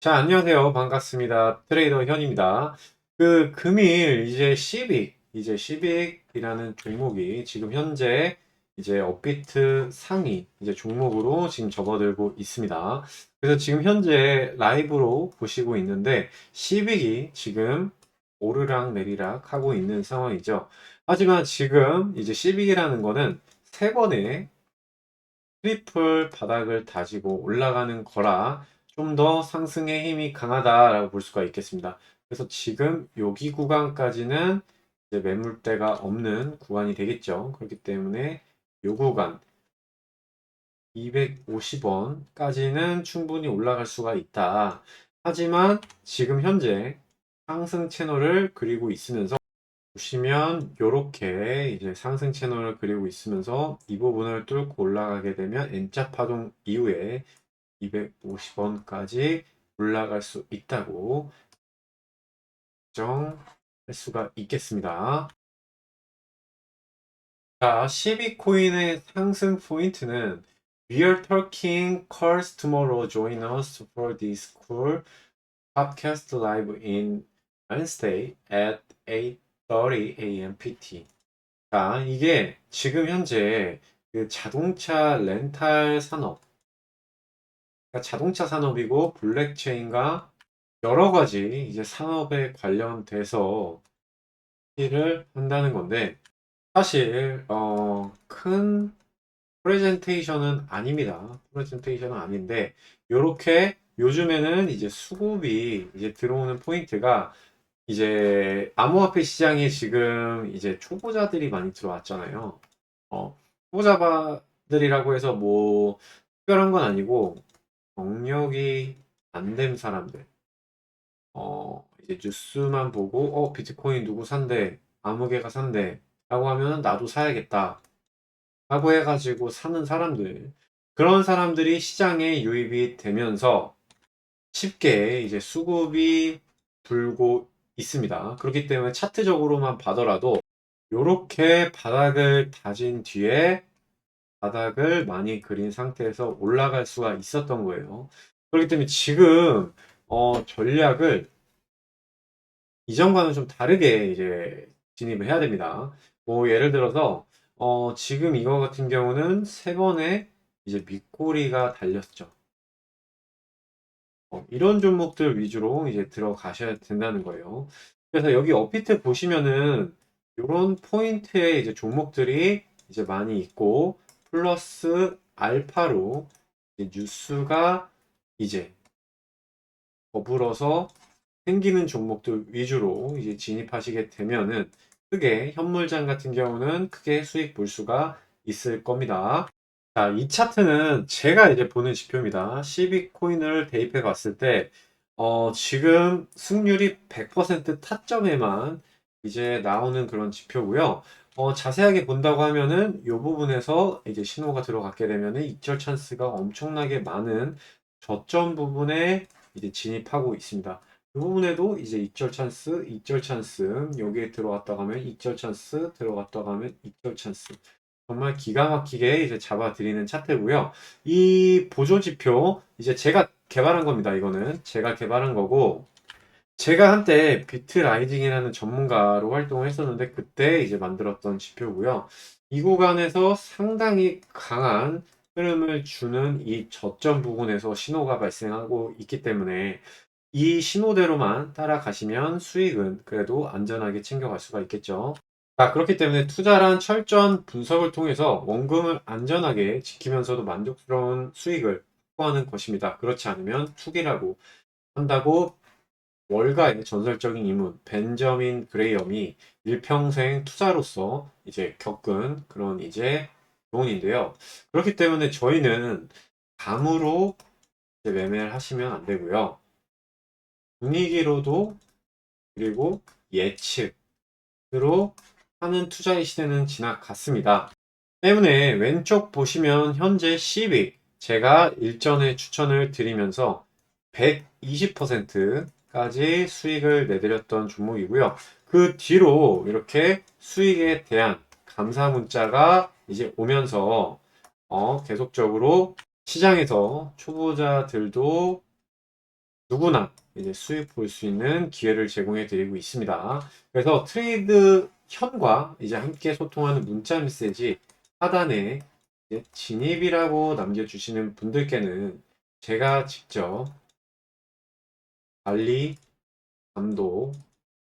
자, 안녕하세요. 반갑습니다. 트레이더 현입니다. 그 금일 이제 시빅, 이제 시빅이라는 종목이 지금 현재 이제 업비트 상위 이제 종목으로 지금 접어들고 있습니다. 그래서 지금 현재 라이브로 보시고 있는데 시빅이 지금 오르락 내리락 하고 있는 상황이죠. 하지만 지금 이제 시빅이라는 거는 세 번의 트리플 바닥을 다지고 올라가는 거라 좀 더 상승의 힘이 강하다라고 볼 수가 있겠습니다. 그래서 지금 여기 구간까지는 이제 매물대가 없는 구간이 되겠죠. 그렇기 때문에 요 구간 250원까지는 충분히 올라갈 수가 있다. 하지만 지금 현재 상승 채널을 그리고 있으면서 보시면 이렇게 이제 상승 채널을 그리고 있으면서 이 부분을 뚫고 올라가게 되면 N자 파동 이후에 250원까지 올라갈 수 있다고 정할 수가 있겠습니다. 자, 12코인의 상승 포인트는 We are talking calls tomorrow. Join us for this cool podcast live in Wednesday at 8:30 a.m. PT. 자, 이게 지금 현재 그 자동차 렌탈 산업, 그러니까 자동차 산업이고 블랙체인과 여러 가지 이제 산업에 관련돼서 일을 한다는 건데 사실 어, 큰 프레젠테이션은 아닙니다. 프레젠테이션은 아닌데 요렇게 요즘에는 이제 수급이 이제 들어오는 포인트가 이제 암호화폐 시장에 지금 이제 초보자들이 많이 들어왔잖아요. 어, 초보자들이라고 해서 뭐 특별한 건 아니고 경력이 안 된 사람들, 어, 이제 뉴스만 보고 어, 비트코인 누구 산대, 아무개가 산대? 라고 하면 나도 사야겠다. 라고 해가지고 사는 사람들. 그런 사람들이 시장에 유입이 되면서 쉽게 이제 수급이 불고 있습니다. 그렇기 때문에 차트적으로만 봐더라도 이렇게 바닥을 다진 뒤에 바닥을 많이 그린 상태에서 올라갈 수가 있었던 거예요. 그렇기 때문에 지금 어, 전략을 이전과는 좀 다르게 이제 진입을 해야 됩니다. 뭐 예를 들어서 어, 지금 이거 같은 경우는 세 번의 이제 밑꼬리가 달렸죠. 어, 이런 종목들 위주로 이제 들어가셔야 된다는 거예요. 그래서 여기 업비트 보시면은 이런 포인트의 이제 종목들이 이제 많이 있고 플러스 알파로 이제 뉴스가 이제 더불어서 생기는 종목들 위주로 이제 진입하시게 되면은 크게 현물장 같은 경우는 크게 수익 볼 수가 있을 겁니다. 자, 이 차트는 제가 이제 보는 지표입니다. CB 코인을 대입해 봤을 때, 어, 지금 승률이 100% 타점에만 이제 나오는 그런 지표고요. 어, 자세하게 본다고 하면은 이 부분에서 이제 신호가 들어갔게 되면은 익절 찬스가 엄청나게 많은 저점 부분에 이제 진입하고 있습니다. 이 부분에도 이제 익절 찬스, 익절 찬스, 여기에 들어갔다가 하면 익절 찬스, 들어갔다가 하면 익절 찬스. 정말 기가 막히게 이제 잡아드리는 차트고요. 이 보조 지표 이제 제가 개발한 겁니다. 이거는 제가 개발한 거고 제가 한때 비트 라이징이라는 전문가로 활동을 했었는데 그때 이제 만들었던 지표고요. 이 구간에서 상당히 강한 흐름을 주는 이 저점 부분에서 신호가 발생하고 있기 때문에 이 신호대로만 따라가시면 수익은 그래도 안전하게 챙겨갈 수가 있겠죠. 자, 그렇기 때문에 투자란 철저한 분석을 통해서 원금을 안전하게 지키면서도 만족스러운 수익을 확보하는 것입니다. 그렇지 않으면 투기라고 한다고 월가의 전설적인 인물 벤저민 그레이엄이 일평생 투자로서 이제 겪은 그런 이제 교훈인데요. 그렇기 때문에 저희는 감으로 매매를 하시면 안 되고요. 분위기로도 그리고 예측으로 하는 투자의 시대는 지나갔습니다. 때문에 왼쪽 보시면 현재 10위 제가 일전에 추천을 드리면서 120% 까지 수익을 내드렸던 종목이고요. 그 뒤로 이렇게 수익에 대한 감사 문자가 이제 오면서 어, 계속적으로 시장에서 초보자들도 누구나 이제 수익 볼 수 있는 기회를 제공해 드리고 있습니다. 그래서 트레이드 현과 이제 함께 소통하는 문자 메시지 하단에 진입이라고 남겨주시는 분들께는 제가 직접 관리, 감독,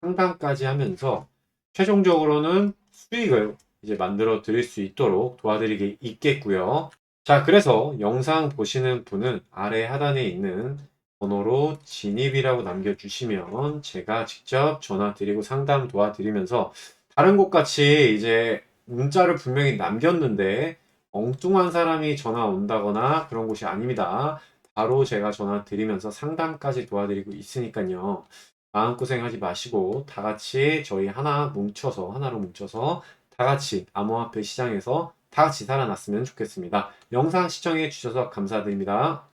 상담까지 하면서 최종적으로는 수익을 이제 만들어 드릴 수 있도록 도와드리게 있겠고요. 자, 그래서 영상 보시는 분은 아래 하단에 있는 번호로 진입이라고 남겨주시면 제가 직접 전화 드리고 상담 도와드리면서 다른 곳 같이 이제 문자를 분명히 남겼는데 엉뚱한 사람이 전화 온다거나 그런 곳이 아닙니다. 바로 제가 전화 드리면서 상담까지 도와드리고 있으니까요. 마음고생 하지 마시고 다 같이 저희 하나 뭉쳐서 하나로 뭉쳐서 다 같이 암호화폐 시장에서 다 같이 살아났으면 좋겠습니다. 영상 시청해 주셔서 감사드립니다.